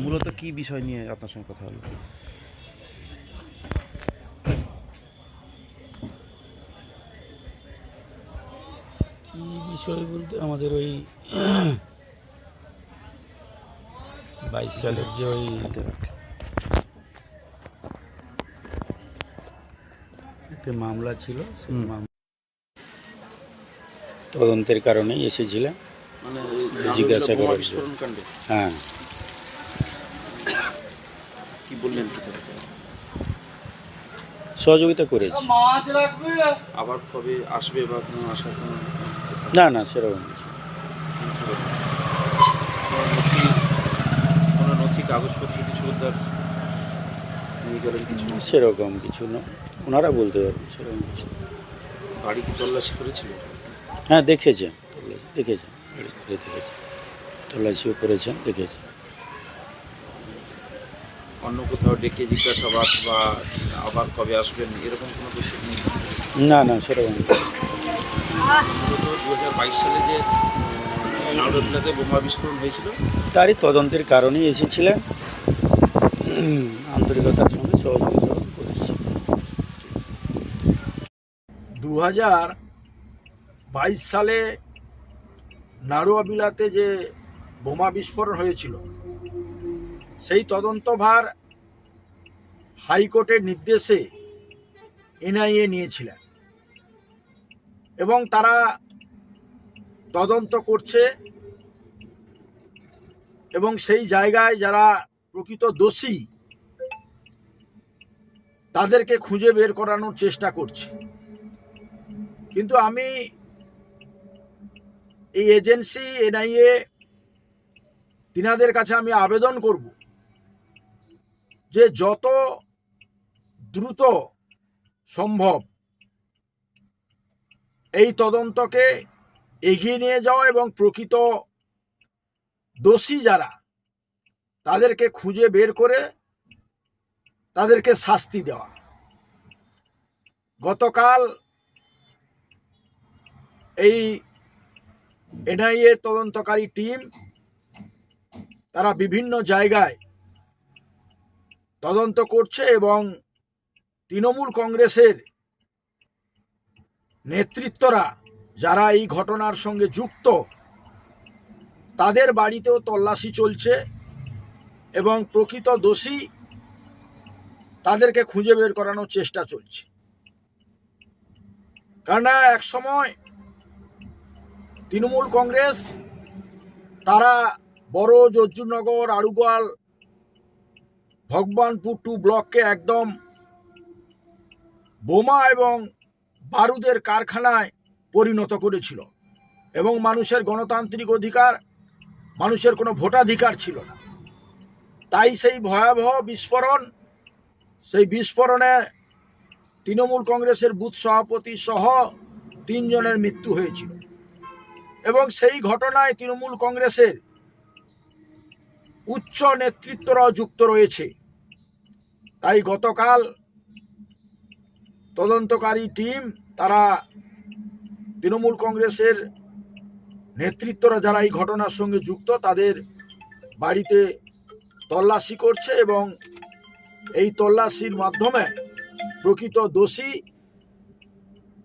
মূলত কি বিষয় নিয়ে আপনার সঙ্গে কথা হলো? কি বিষয় বলতে আমাদের ওই বাইশ সালের যে ওই একটা মামলা ছিল সেই মামলা তদন্তের কারণেই এসেছিলাম। মানে জিজ্ঞাসা করার হ্যাঁ। কি বললেন কি করে? সহযোগিতা করেছি। আবার কবে আসবে বা কোনো আশা কোনো না না সেরকম কিছু না। কোনো নথি কাগজপত্র কিছু উদ্ধার সেরকম কিছু না। ওনারা বলতে পারবেন সেরকম কিছু বাড়ি কি তল্লাশি করেছিল? হ্যাঁ দেখেছেন তল্লাশি দেখেছেন। দেখেছেন। তল্লাশিও করেছেন দেখেছেন। অন্য কোথাও ডেকে জিজ্ঞাসাবাদ বা আবার কবে আসবেন এরকম কোনো কিছু নেই? না না সেরকম দু হাজার বাইশ সালে যে নাওডাতে বোমা বিস্ফোরণ হয়েছিল? তারই তদন্তের কারণেই এসেছিলেন। আন্তরিকতার সঙ্গে সহযোগিতা করেছি। দু হাজার বাইশ সালে নাড়ুয়াবিলাতে যে বোমা বিস্ফোরণ হয়েছিল সেই তদন্তভার হাইকোর্টের নির্দেশে এনআইএ নিয়েছিলেন। এবং তারা তদন্ত করছে এবং সেই জায়গায় যারা প্রকৃত দোষী, তাদেরকে খুঁজে বের করানোর চেষ্টা করছে। কিন্তু আমি এই এজেন্সি, এনআইএ, তিনাদের কাছে আমি আবেদন করব যে যত দ্রুত সম্ভব এই তদন্তকে এগিয়ে নিয়ে যাওয়া এবং প্রকৃত দোষী যারা, তাদেরকে খুঁজে বের করে তাদেরকে শাস্তি দেওয়া। গতকাল এই এনআইএর তদন্তকারী টিম তারা বিভিন্ন জায়গায় তদন্ত করছে এবং তৃণমূল কংগ্রেসের নেতৃত্বরা যারা এই ঘটনার সঙ্গে যুক্ত, তাদের বাড়িতেও তল্লাশি চলছে এবং প্রকৃত দোষী তাদেরকে খুঁজে বের করানোর চেষ্টা চলছে। কেননা এক সময় তৃণমূল কংগ্রেস, তারা বড় জর্জুনগর আড়ুগোয়াল ভগবানপুর টু ব্লককে একদম বোমা এবং বারুদের কারখানায় পরিণত করেছিল এবং মানুষের গণতান্ত্রিক অধিকার, মানুষের কোনো ভোটাধিকার ছিল না। তাই সেই ভয়াবহ বিস্ফোরণ, সেই বিস্ফোরণে তৃণমূল কংগ্রেসের বুথ সভাপতি সহ তিনজনের মৃত্যু হয়েছিল এবং সেই ঘটনায় তৃণমূল কংগ্রেসের উচ্চ নেতৃত্বরাও যুক্ত রয়েছে। তাই গতকাল তদন্তকারী টিম তারা তৃণমূল কংগ্রেসের নেতৃত্বরা যারা এই ঘটনার সঙ্গে যুক্ত, তাদের বাড়িতে তল্লাশি করছে এবং এই তল্লাশির মাধ্যমে প্রকৃত দোষী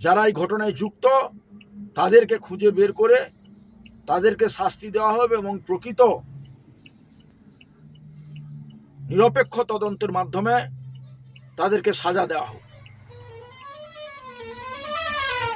যারা এই ঘটনায় যুক্ত, তাদেরকে খুঁজে বের করে তাদেরকে শাস্তি দেওয়া হবে এবং প্রকৃত নিরপেক্ষ তদন্তের মাধ্যমে তাদেরকে সাজা দেওয়া হোক।